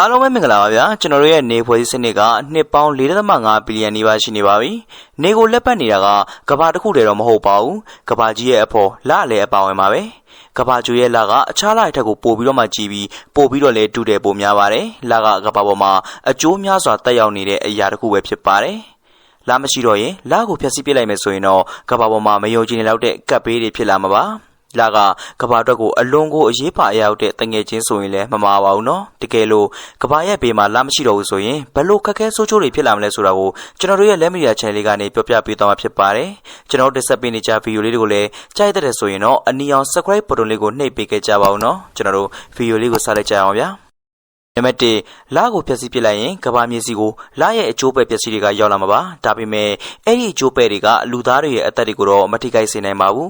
အားလုံးပဲမင်္ဂလာပါဗျာကျွန်တော်တို့ရဲ့နေဖွဲ့စည်းစနစ်ကနှစ်ပေါင်း4.5ဘီလီယံနီးပါးရှိနေပါပြီနေကိုလက်ပတ်နေတာကကဘာတစ်ခုတည်းတော့မဟုတ်ပါဘူးကဘာကြီးရဲ့အဖော်လလည်းအပါဝင်ပါပဲကဘာကျူရဲ့လကအခြားလအထက်ကိုပို့ပြီးတော့မှကြည်ပြီးပို့ပြီးတော့လည်းတူတယ်ပိုများပါတယ်လကကဘာပေါ်မှာအကျိုးများစွာတက်ရောက်နေတဲ့အရာတစ်ခုပဲဖြစ်ပါတယ်လာမရှိတော့ရင်လာကိုဖျက်ဆီးပစ်လိုက်မယ်ဆိုရင်တော့ကဘာပေါ်မှာမယုံကြည်နေလောက်တဲ့ကပ်ပေးတွေဖြစ်လာမှာပါ လကကဘာအတွက်ကိုအလွန်ကိုအရေးပါအရောက်တဲ့တငယ်ချင်းဆိုရင်လည်းမမှားပါဘူးနော်တကယ်လို့ကဘာရဲ့ဘေးမှာလာမရှိတော့ဘူးဆိုရင်ဘလို့ခက်ခဲဆိုးချိုးတွေဖြစ်လာမလဲဆိုတာကိုကျွန်တော်တို့ရဲ့လက်မီဒီယာ channel ကနေပြောပြပေးသွားမှာဖြစ်ပါတယ်ကျွန်တော်တက်ဆက်ပေးနေကြဗီဒီယိုလေးတွေကိုလည်းကြိုက်တဲ့ဆိုရင်တော့အနီအောင် subscribe button လေးကိုနှိပ်ပေးခဲ့ကြပါဦးနော်ကျွန်တော်တို့ဗီဒီယိုလေးကိုစလိုက်ကြအောင်ဗျာနံပါတ်1လကိုဖျက်ဆီးပစ်လိုက်ရင်ကဘာမြေစီကိုလရဲ့အကျိုးပဲ့ပျက်စီးတွေကရောက်လာမှာပါဒါပေမဲ့အဲ့ဒီအကျိုးပဲ့တွေကလူသားတွေရဲ့အသက်တွေကိုတော့မထိခိုက်စေနိုင်ပါဘူး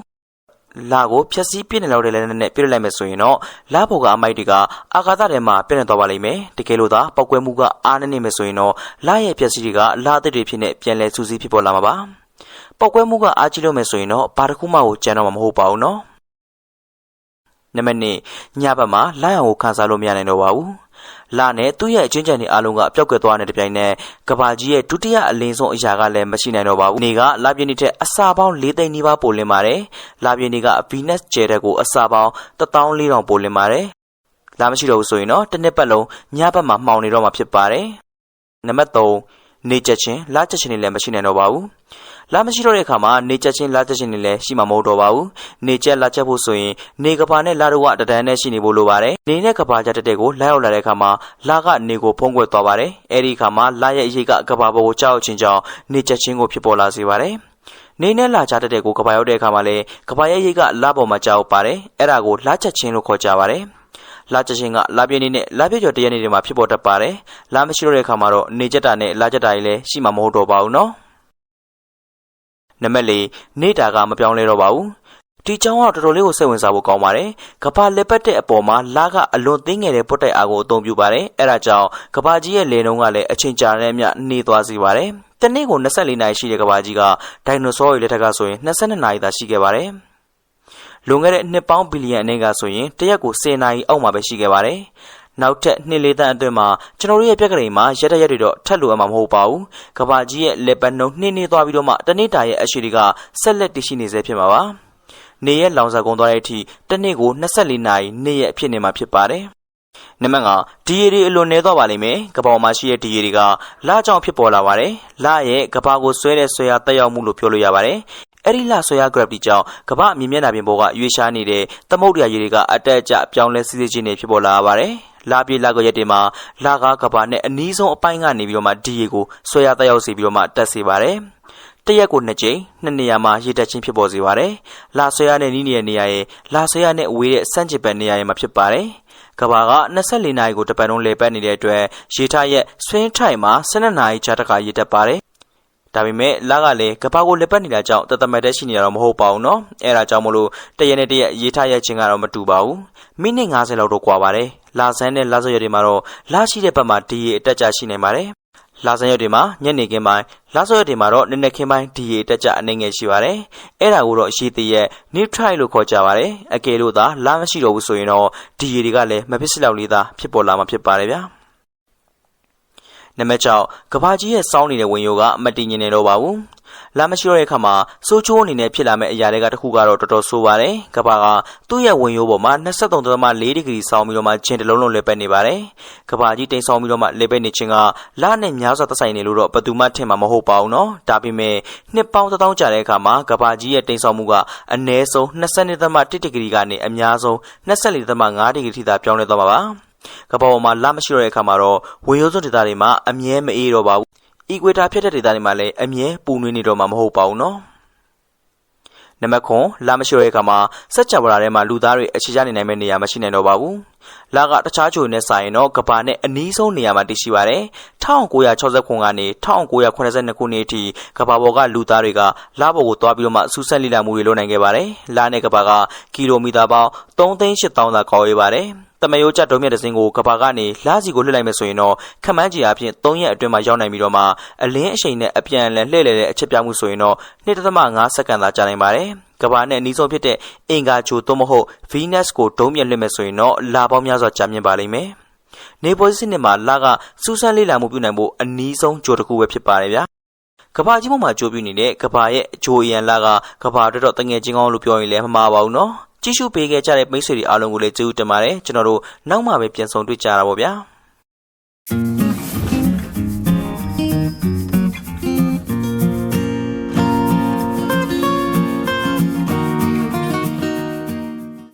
လာကိုဖျက်ဆီးပြစ်နေလောက်တဲ့လက်နဲ့ပြစ်လိုက်မယ်ဆိုရင်တော့လာဘောကအမိုက်တွေကအာကာသထဲမှာပြည့်နေသွားပါလိမ့်မယ်တကယ်လို့သာပောက်ကွဲမှုကအားနေနေမယ်ဆိုရင်တော့လာရဲ့ဖျက်ဆီးတွေကလာအသစ်တွေဖြစ်နေပြန်လဲစူးစီးဖြစ်ပေါ်လာမှာပါပောက်ကွဲမှုကအားကြီးလို့မယ်ဆိုရင်တော့ဘာတစ်ခုမှကိုကြမ်းတော့မှာမဟုတ်ပါဘူးနော်နံပါတ်2ညဘက်မှာလာရောင်ကိုခန်းစားလို့မရနိုင်တော့ပါဘူး လာနဲ့သူ့ရဲ့အချင်းချန်တွေအားလုံးကပျောက်ကွယ်သွားတဲ့တပြိုင်နက်ကဘာကြီးရဲ့ဒုတိယအလင်းဆုံးအရာကလည်းမရှိနိုင်တော့ပါဘူး။နေကလာပြင်းနေတဲ့အစာပေါင်း၄သိန်းနီးပါးပိုလင်းပါတယ်။လာပြင်းနေက Venus ကျဲတဲ့ကိုအစာပေါင်း14000ပိုလင်းပါတယ်။လာမရှိတော့ဘူးဆိုရင်တော့တစ်နှစ်ပတ်လုံးညဘက်မှာမှောင်နေတော့မှာဖြစ်ပါတယ်။နံပါတ်3 နေချက်ချင်းလာချက်ချင်းတွေလည်းမရှိနိုင်တော့ပါဘူး။လာမရှိတော့တဲ့အခါမှာနေချက်ချင်းလာချက်ချင်းတွေလည်းရှိမှာမဟုတ်တော့ပါဘူး။နေချက်လာချက်ဖို့ဆိုရင်နေကဘာနဲ့လာတော့ကတဒန်းနဲ့ရှိနေဖို့လိုပါတယ်။နေနဲ့ကဘာချက်တက်တဲ့ကိုလာရောက်လာတဲ့အခါမှာလာကနေကိုဖုံးကွယ်သွားပါတယ်။အဲဒီအခါမှာလာရဲ့အရေးကကဘာပေါ်ကိုကြောက်ချင်းကြောင့်နေချက်ချင်းကိုဖြစ်ပေါ်လာစေပါတယ်။နေနဲ့လာချတဲ့တဲ့ကိုကဘာရောက်တဲ့အခါမှာလည်းကဘာရဲ့ရိတ်ကလာပေါ်မှာကြောက်ပါတယ်။အဲ့ဒါကိုလာချက်ချင်းလို့ခေါ်ကြပါတယ်။ လာချက်ချင်းကလာပြင်းနေနဲ့လာပြကျော်တရက်နေတွေမှာဖြစ်ပေါ်တတ်ပါတယ်။လာမရှိတော့တဲ့အခါမှာတော့နေချက်တာနဲ့လာချက်တာကြီးလည်းရှိမှာမဟုတ်တော့ပါဘူးနော်။နံပါတ်၄နေတာကမပြောင်းလဲတော့ပါဘူးဒီကြောင်းကတော်တော်လေးကိုစိတ်ဝင်စားဖို့ကောင်းပါတယ်။ကဘာလက်ပတ်တဲ့အပေါ်မှာလာကအလွန်သိငယ်တဲ့ပုတ်တိုက်အားကိုအသုံးပြုပါတယ်။အဲဒါကြောင့်ကဘာကြီးရဲ့လေနှုံးကလည်းအချိန်ကြာတဲ့အမျှနှေးသွားစေပါတယ်။တနေ့ကို24နာရီရှိတဲ့ကဘာကြီးကဒိုင်နိုဆောတွေလက်ထက်ကဆိုရင်22နာရီသာရှိခဲ့ပါတယ်။ လွန်ခဲ့တဲ့နှစ်ပေါင်းဘီလီယံအနည်းကဆိုရင်တရက်ကို10နာရီအောက်မှာပဲရှိခဲ့ပါတယ်။နောက်ထပ်နှစ်လေးတန်းအတွင်းမှာကျွန်တော်တို့ရဲ့ပြက်ကလေးမှာရက်ရက်ရက်တွေတော့ထက်လို့အမှမဟုတ်ပါဘူး။ကဘာကြီးရဲ့လက်ပတ်နှုံနှင်းနေသွားပြီးတော့မှတနေ့တာရဲ့အရှိတွေကဆက်လက်တည်ရှိနေစေဖြစ်မှာပါ။နေရက်လောင်စာကုန်သွားတဲ့အထိတစ်နေ့ကို24နာရီနေရက်အဖြစ်နေမှာဖြစ်ပါတယ်။နံပါတ်5ဒီရီတွေအလွန်နေတော့ပါလိမ့်မယ်။ကပောင်မှာရှိတဲ့ဒီရီတွေကလကြောင့်ဖြစ်ပေါ်လာပါတယ်။လရဲ့ကဘာကိုဆွဲတဲ့ဆွဲရတက်ရောက်မှုလို့ပြောလို့ရပါတယ်။ အဲ့ဒီလဆွဲရ gravity ကြောင့်ကမ္ဘာအမြင့်မျက်နှာပြင်ပေါ်ကရွေးရှားနေတဲ့သမုဒ္ဒရာရေတွေကအတက်အကျပြောင်းလဲစီးစီးခြင်းတွေဖြစ်ပေါ်လာရပါတယ်။လာပြေလာကရက်တွေမှာလာကားကဘာနဲ့အနီးဆုံးအပိုင်းကနေပြီးတော့မှဒီရီကိုဆွဲရတက်ရောက်စေပြီးတော့မှတက်စေပါတယ်။တရက်ကိုနှစ်ကြိမ်နှစ်နေရာမှာရေတက်ခြင်းဖြစ်ပေါ်စေပါတယ်။လာဆွဲရတဲ့နီးနေတဲ့နေရာရဲ့လာဆွဲရနဲ့ဝေးတဲ့စန့်ကျင်ဘက်နေရာရဲ့မှာဖြစ်ပါတယ်။ကဘာက24နာရီကိုတပတ်လုံးလေပတ်နေတဲ့အတွက်ရေထားရဲ့ဆွင်းထိုင်မှာ12နာရီကြာတခါရေတက်ပါတယ်။ ဒါပေမဲ့လကလည်းကဘာကိုလက်ပတ်နေတာကြောင့်တသမတ်တက်ရှိနေတာတော့မဟုတ်ပါဘူးနော်အဲ့ဒါကြောင့်မလို့တရက်နဲ့တရက်ရေးထားရခြင်းကတော့မတူပါဘူးမိနစ်90လောက်တော့ကွာပါတယ်လာဆန်းနဲ့လာဆော့ရက်တွေမှာတော့လာရှိတဲ့ဘက်မှာဒီရေအတက်ကြရှိနေပါတယ်လာဆန်ရက်တွေမှာညနေခင်းပိုင်းလာဆော့ရက်တွေမှာတော့နည်းနည်းခင်းပိုင်းဒီရေတက်ကြအနေငယ်ရှိပါတယ်။အဲ့ဒါကိုတော့အရှိသေးရဲ့ new try လို့ခေါ်ကြပါတယ်။အကယ်လို့သာလာမရှိတော့ဘူးဆိုရင်တော့ဒီရေတွေကလည်းမဖြစ်စလောက်လေးသာဖြစ်ပေါ်လာမှာဖြစ်ပါတယ်ဗျာ။ နံပါတ်6ကဘာကြီးရဲ့စောင်းနေတဲ့ဝင်ရိုးကအမတည်ငြင်နေတော့ပါဘူး။လာမရှိတော့တဲ့အခါမှာစိုးချိုးအနေနဲ့ဖြစ်လာမယ့်အရာတွေကတခုကတော့တော်တော်ဆိုးပါတယ်။ကဘာကသူ့ရဲ့ဝင်ရိုးပေါ်မှာ23.4ဒီဂရီဆောင်းပြီးတော့မှဂျင်တလုံးလုံးလဲပက်နေပါတယ်။ကဘာကြီးတိမ်ဆောင်းပြီးတော့မှလဲပက်နေခြင်းကလာနဲ့များစွာသက်ဆိုင်နေလို့တော့ဘယ်သူမှထင်မှာမဟုတ်ပါဘူးနော်။ဒါပေမဲ့နှစ်ပေါင်း1000ကြာတဲ့အခါမှာကဘာကြီးရဲ့တိမ်ဆောင်းမှုကအနည်းဆုံး22.1ဒီဂရီကနေအများဆုံး24.5ဒီဂရီထိသာပြောင်းလဲသွားမှာပါ။ ကဘာပေါ်မှာလာမရှိတော့တဲ့အခါမှာတော့ဝင်ရိုးစွန်းဒေသတွေမှာအမြဲမအေးတော့ပါဘူး။အီကွေတာဖြစ်တဲ့ဒေသတွေမှာလည်းအမြဲပူနွေးနေတော့မှာမဟုတ်ပါဘူးနော်။နံပါတ်9လာမလျှော်တဲ့အခါမှာစက်ကြဝဠာထဲမှာလူသားတွေအခြေချနေနိုင်မယ့်နေရာမရှိနိုင်တော့ပါဘူး။လာကတခြားချိုနဲ့စာရင်တော့ကဘာနဲ့အနီးဆုံးနေရာမှာတည်ရှိပါတယ်။1969ကနေ1982ခုနှစ်အထိကဘာပေါ်ကလူသားတွေကလာပေါ်ကိုသွားပြီးတော့မှစူးစမ်းလေ့လာမှုတွေလုပ်နိုင်ခဲ့ပါတယ်။လာနဲ့ကဘာကကီလိုမီတာပေါင်း3,8000သာကောက်ရပါတယ်။ တမယိုးကြဒုံမြတ်တစင်းကိုကဘာကနေလာစီကိုလွှတ်လိုက်မယ်ဆိုရင်တော့ခမန်းကြီးအဖြစ်3ရက်အတွင်းမှာရောက်နိုင်ပြီးတော့မှအလင်းအရှိန်နဲ့အပြန်အလှန်လှည့်လည်တဲ့အချက်ပြမှုဆိုရင်တော့2.5စက္ကန့်သာကြာနိုင်ပါတယ်။ကဘာနဲ့အနည်းဆုံးဖြစ်တဲ့အင်္ဂါဂျိုသို့မဟုတ် Venus ကိုဒုံးမြတ်လွှတ်မယ်ဆိုရင်တော့လာပေါင်းများစွာကြာမြင့်ပါလိမ့်မယ်။နေပေါ်စနစ်မှာလကစူးစမ်းလေးလာမှုပြုနိုင်ဖို့အနည်းဆုံးကြိုတစ်ခုပဲဖြစ်ပါတယ်ဗျာကဘာကြီးပေါ်မှာကြိုးပြနေတဲ့ကဘာရဲ့အချိုးအရန်လကကဘာအတွက်တော့တငယ်ချင်းကောင်းလို့ပြောရင်လည်းမမှားပါဘူးနော် ကြည့်ရှုပေးခဲ့ကြတဲ့မိတ်ဆွေတွေအားလုံးကိုလည်းကျေးဇူးတင်ပါတယ်ကျွန်တော်တို့နောက်မှပဲပြန်ဆောင်တွေ့ကြတာပါဗျာ